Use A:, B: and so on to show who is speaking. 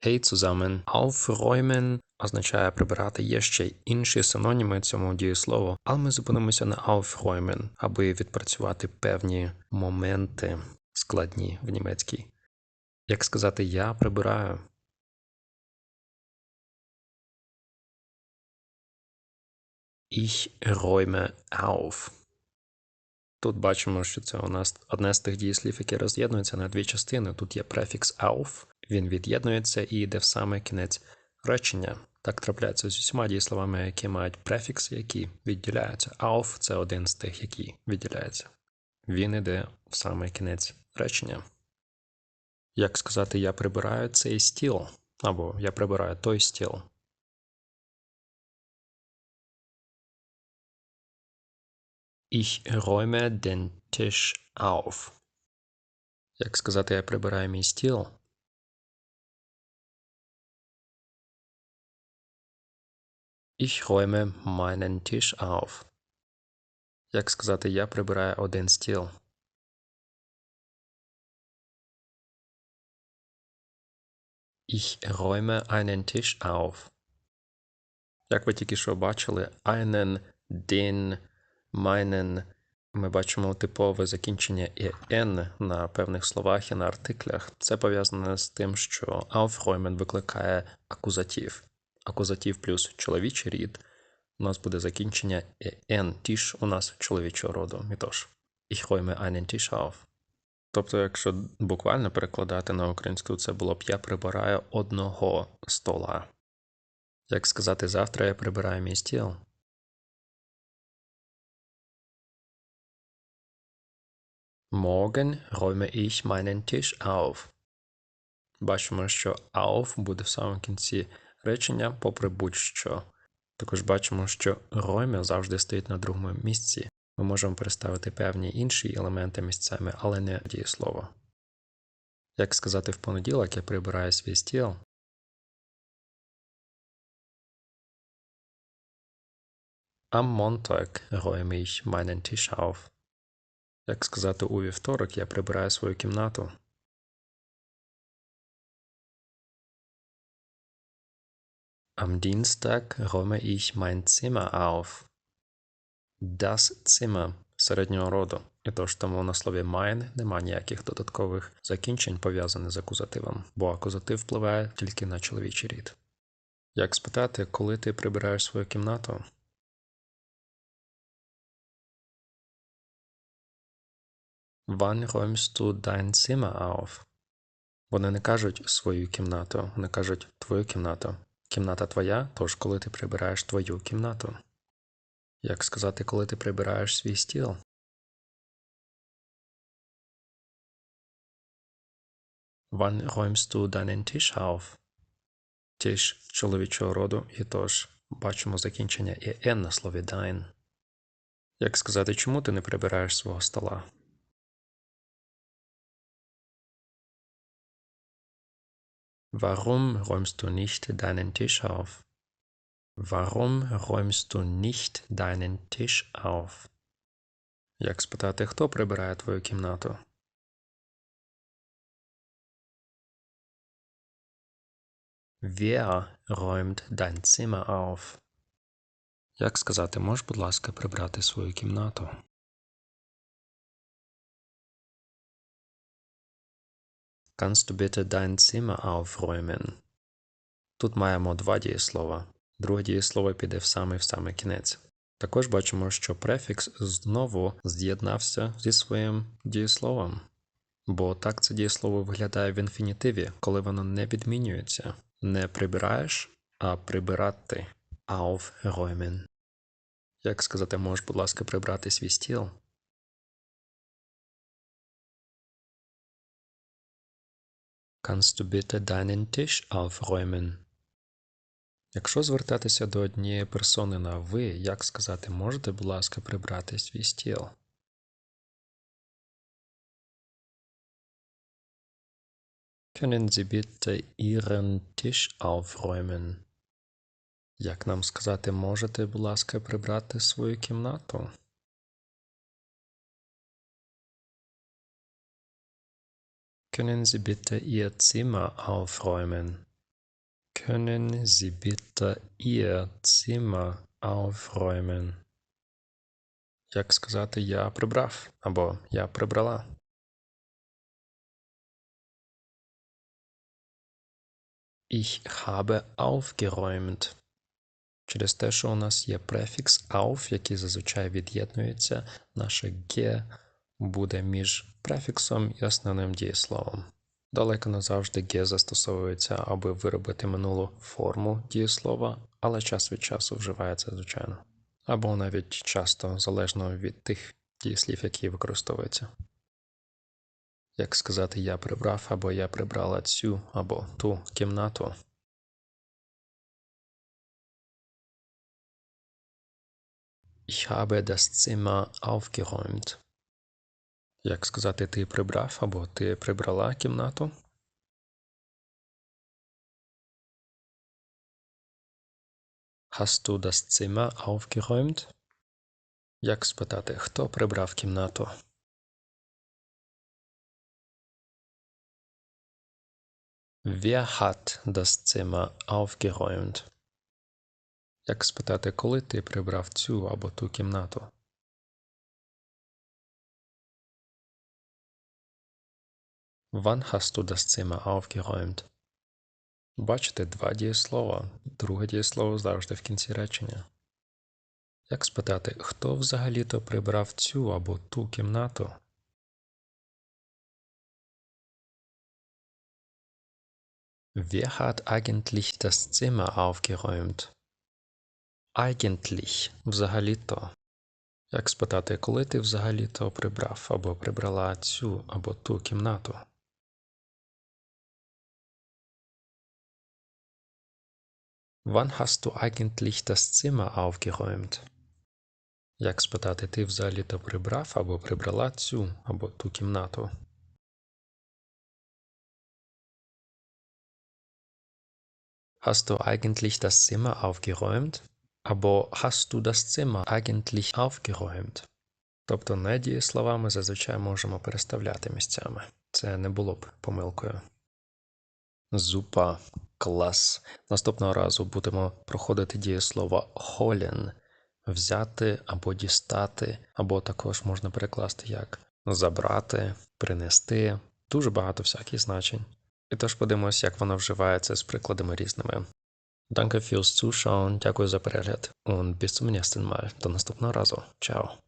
A: Hey zusammen. Aufräumen означає прибирати. Є ще інші синоніми цьому дієслову, але ми зупинимося на aufräumen, аби відпрацювати певні моменти складні в німецькій. Як сказати я прибираю? Ich räume auf. Тут бачимо, що це у нас одне з тих дієслів, яке роз'єднується на дві частини. Тут є префікс auf, він від'єднується і йде в саме кінець речення. Так трапляється з усіма дієсловами, які мають префікси, які відділяються. Auf – це один з тих, які відділяється. Він йде в саме кінець речення. Як сказати я прибираю цей стіл, або я прибираю той стіл. Ich räume den Tisch auf. Як сказати, я прибираю мій стіл. Ich räume meinen Tisch auf. Як сказати, я прибираю один стіл. Ich räume einen Tisch auf. Як ви тільки що бачили, einen, den, meinen. Ми бачимо типове закінчення «en» на певних словах і на артиклях. Це пов'язане з тим, що aufräumen викликає акузатив. Акузатив плюс чоловічий рід. У нас буде закінчення «en». Тіш у нас чоловічого роду. І тож, ich räume einen Tisch auf. Тобто, якщо буквально перекладати на українську, це було б я прибираю одного стола. Як сказати завтра я прибираю мій стіл? Morgen räume ich meinen Tisch auf. Бачимо, що auf буде в самому кінці речення, попри будь-що. Також бачимо, що räume завжди стоїть на другому місці. Ми можемо переставити певні інші елементи місцями, але не дієслово. Як сказати в понеділок, я прибираю свій стіл. Am Montag räume ich meinen Tisch auf. Як сказати у вівторок, я прибираю свою кімнату. Am Dienstag räume ich mein Zimmer auf. Das Zimmer середнього роду. І тож тому на слові mein нема ніяких додаткових закінчень, пов'язаних з акузативом, бо акузатив впливає тільки на чоловічий рід. Як спитати, коли ти прибираєш свою кімнату? Wann räumst du dein Zimmer auf? Вони не кажуть свою кімнату, вони кажуть твою кімнату. Кімната твоя, тож коли ти прибираєш твою кімнату. Як сказати, коли ти прибираєш свій стіл? Wann räumst du deinen Tisch auf? Тіш чоловічого роду, і тож бачимо закінчення і «n» на слові dein. Як сказати, чому ти не прибираєш свого стола? Warum räumst du nicht deinen Tisch auf? Warum räumst du nicht deinen Tisch auf? Як спитати, хто прибирає твою кімнату? Wer räumt dein Zimmer auf? Як сказати, можеш, будь ласка, прибрати свою кімнату? Kannst du bitte dein Zimmer aufräumen? Тут маємо два дієслова. Друге дієслово піде в самий в самий кінець. Також бачимо, що префікс знову з'єднався зі своїм дієсловом. Бо так це дієслово виглядає в інфінітиві, коли воно не відмінюється. Не прибираєш, а прибирати. Aufräumen. Як сказати, можеш, будь ласка, прибрати свій стіл? Kannst du bitte deinen Tisch aufräumen? Якщо звертатися до однієї персони на ви, як сказати, можете, будь ласка, прибрати свій стіл? Können Sie bitte Ihren Tisch aufräumen? Як нам сказати, можете, будь ласка, прибрати свою кімнату? Können Sie bitte Ihr Zimmer aufräumen? Können Sie bitte Ihr Zimmer aufräumen? Як сказати я прибрав або я прибрала? Ich habe aufgeräumt. Через те, що у нас є префікс auf, який зазвичай від'єднується, наше «ге» буде між префіксом і основним дієсловом. Далеко не завжди «ге» застосовується, аби виробити минулу форму дієслова, але час від часу вживається звичайно. Або навіть часто залежно від тих дієслів, які використовуються. Як сказати я прибрав, або я прибрала цю або ту кімнату. Ich habe das Zimmer aufgeräumt. Як сказати ти прибрав або ти прибрала кімнату? Hast du das Zimmer aufgeräumt? Як спитати, хто прибрав кімнату? Wer hat das Zimmer aufgeräumt? Як спитати, коли ти прибрав цю або ту кімнату? Wann hast du das Zimmer aufgeräumt? Бачите два дієслова. Друге дієслово завжди в кінці речення. Як спитати, хто взагалі-то прибрав цю або ту кімнату? Wer hat eigentlich das Zimmer aufgeräumt? Eigentlich взагалі-то. Як спитати, коли ти взагалі-то прибрав або прибрала цю або ту кімнату? Wann hast du eigentlich das Zimmer aufgeräumt? Як спитати, ти взагалі-то прибрав або прибрала цю або ту кімнату? Hast du eigentlich das Zimmer aufgeräumt? Або hast du das Zimmer eigentlich aufgeräumt? Тобто не дієсловами зазвичай можемо переставляти місцями. Це не було б помилкою. Зупа, клас. Наступного разу будемо проходити дієслово holen – взяти або дістати, або також можна перекласти як забрати, принести. Дуже багато всяких значень. І тож подивимось, як воно вживається з прикладами різними. Danke fürs Zuschauen, дякую за перегляд und bis zum nächsten Mal. До наступного разу. Ciao.